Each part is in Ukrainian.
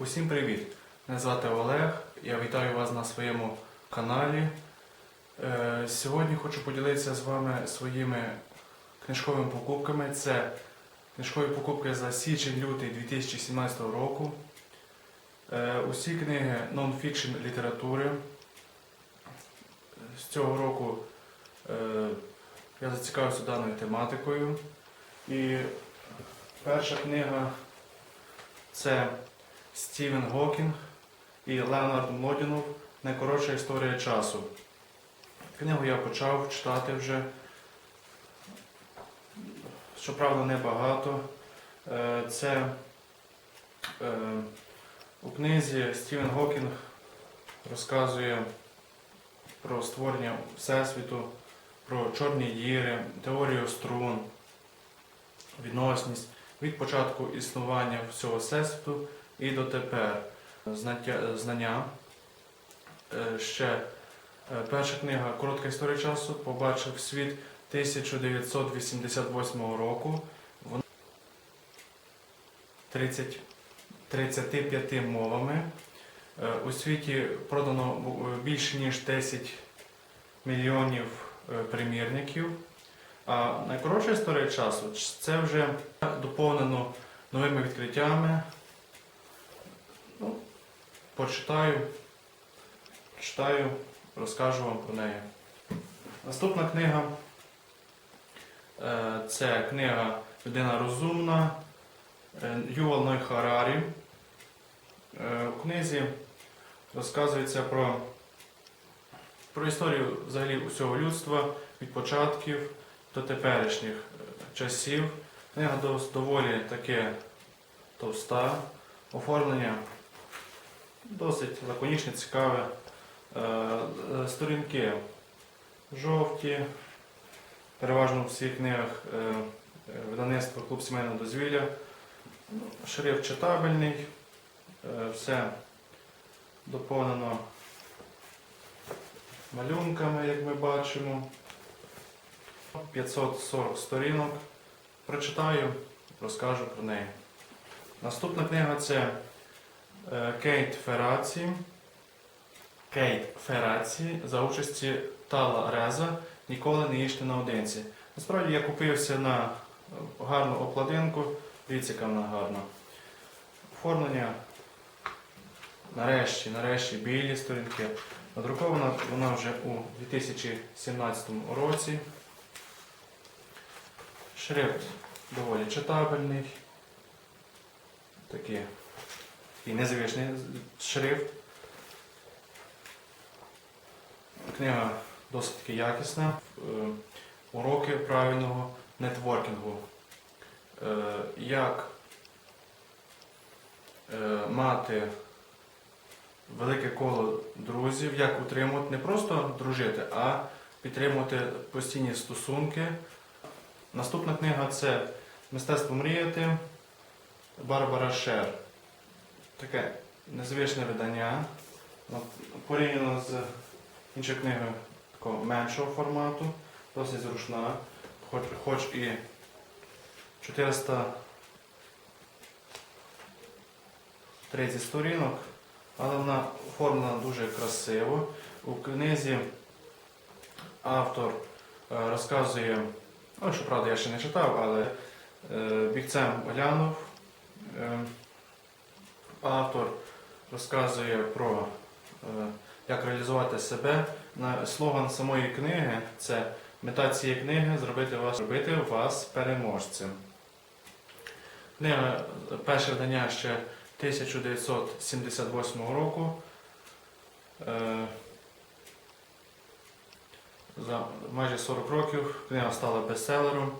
Усім привіт! Мене звати Олег. Я вітаю вас на своєму каналі. Е, Сьогодні хочу поділитися з вами своїми книжковими покупками. Це книжкові покупки за січень-лютий 2017 року. Е, Усі книги нон-фікшн літератури. З цього року е, я зацікавився даною тематикою. І перша книга це Стівен Гокінг і Леонард Млодінов Найкоротша історія часу. Книгу я почав читати вже. Щоправда, небагато. Е, Це е, у книзі Стівен Гокінг розказує про створення Всесвіту, про чорні діри, теорію струн, відносність від початку існування всього Всесвіту і дотепер. Знання. Е, Ще е, перша книга Коротка історія часу побачив світ 1988 року. Вона 30, 35 мовами. Е, У світі продано більше ніж 10 мільйонів примірників. А найкоротша історія часу це вже доповнено новими відкриттями. Ну, почитаю, читаю, розкажу вам про неї. Наступна книга е, це книга Людина розумна е, Ювал Ной Харарі. Е, У книзі розказується про, про історію взагалі усього людства від початків до теперішніх часів. Книга доволі таке товста, оформлення досить лаконічне, цікаве. Е, е, Сторінки жовті, переважно у всіх книгах е, е, Клуб сімейного дозвілля. Ну, Шрифт читабельний, все доповнено малюнками, як ми бачимо. 540 сторінок. Прочитаю, розкажу про неї. Наступна книга це Кейт Фераці. Кейт Фераці за участі Тала Реза Ніколи не їжте наодинці. Насправді я купився на е, гарну обкладинку. Дивіться, вона гарна. Оформлення. Нарешті, нарешті білі сторінки. Надрукована вона вже у 2017 році. Шрифт доволі читабельний. Такий, такий незвичний шрифт. Книга досить таки якісна. Е, Уроки правильного нетворкінгу. Е, Як е, мати велике коло друзів, як утримувати, не просто дружити, а підтримувати постійні стосунки. Наступна книга це Мистецтво мріяти Барбара Шер. Таке незвичне видання. Ну, Порівняно з іншою книгою такого меншого формату, досить зручна, хоч, хоч і 430 сторінок, але вона оформлена дуже красиво. У книзі автор е, розказує, ну, щоправда, я ще не читав, але е, бігцем глянув. Автор розказує про е, як реалізувати себе. Слоган самої книги це мета цієї книги зробити вас, зробити вас переможцем. Книга перше видання ще 1978 року. Е, За майже 40 років книга стала бестселером.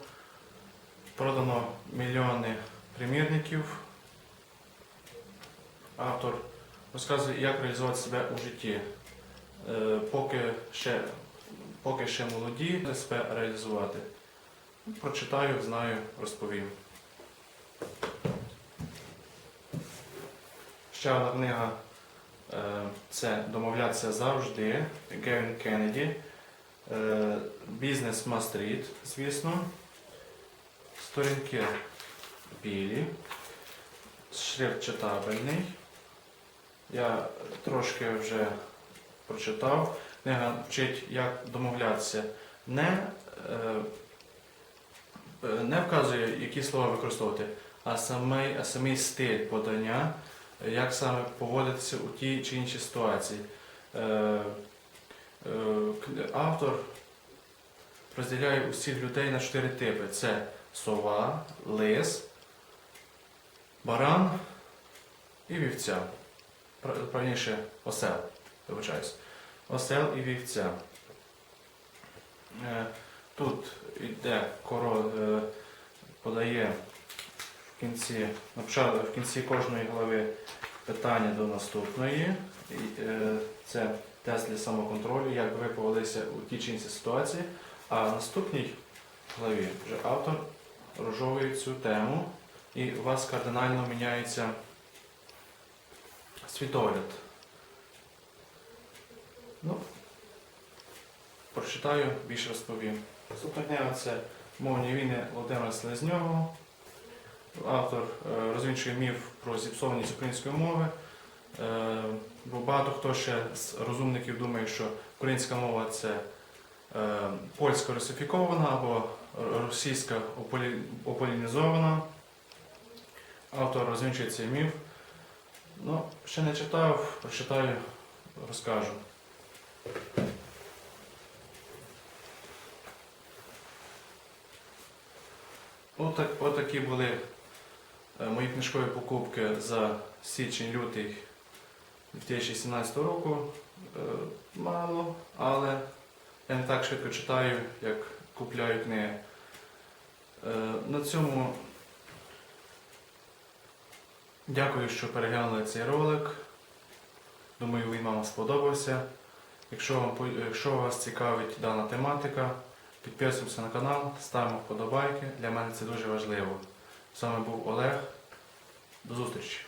Продано мільйони примірників. Автор розказує, як реалізувати себе у житті. Е, Поки ще, поки ще молоді, себе реалізувати. Прочитаю, знаю, розповім. Ще одна книга е, це Домовлятися завжди Гевін Кеннеді. Е, Бізнес read, звісно. Сторінки білі. Шрифт читабельний. Я трошки вже прочитав. Книга вчить, як домовлятися. Не, е, е, не вказує, які слова використовувати, а самий, а самий стиль подання, як саме поводитися у тій чи іншій ситуації. Е, Автор розділяє усіх людей на чотири типи: це сова, лис, баран і вівця. Пра- Правніше осел, вибачаюсь. Осел і вівця. Е, Тут йде король, е, подає в кінці, в кінці кожної глави питання до наступної. Е, Це тест для самоконтролю, як ви повелися у тій чи іншій ситуації. А в наступній главі вже автор розжовує цю тему і у вас кардинально міняється світогляд. Ну, прочитаю, більше розповім. Наступна це Мовні війни Володимира Селезньового. Автор е, розвінчує міф про зіпсованість української мови. Е, Бо багато хто ще з розумників думає, що українська мова це е, польська русифікована або російська ополінізована. Автор розвінчує цей міф. Ну, ще не читав, прочитаю, розкажу. Отак, отакі були е, мої книжкові покупки за січень-лютий 2017 року. Е, Мало, але я не так швидко читаю, як купляю книги. Е, На цьому дякую, що переглянули цей ролик. Думаю, він вам сподобався. Якщо, вам, якщо вас цікавить дана тематика, підписуємося на канал, ставимо вподобайки. Для мене це дуже важливо. З вами був Олег. До зустрічі!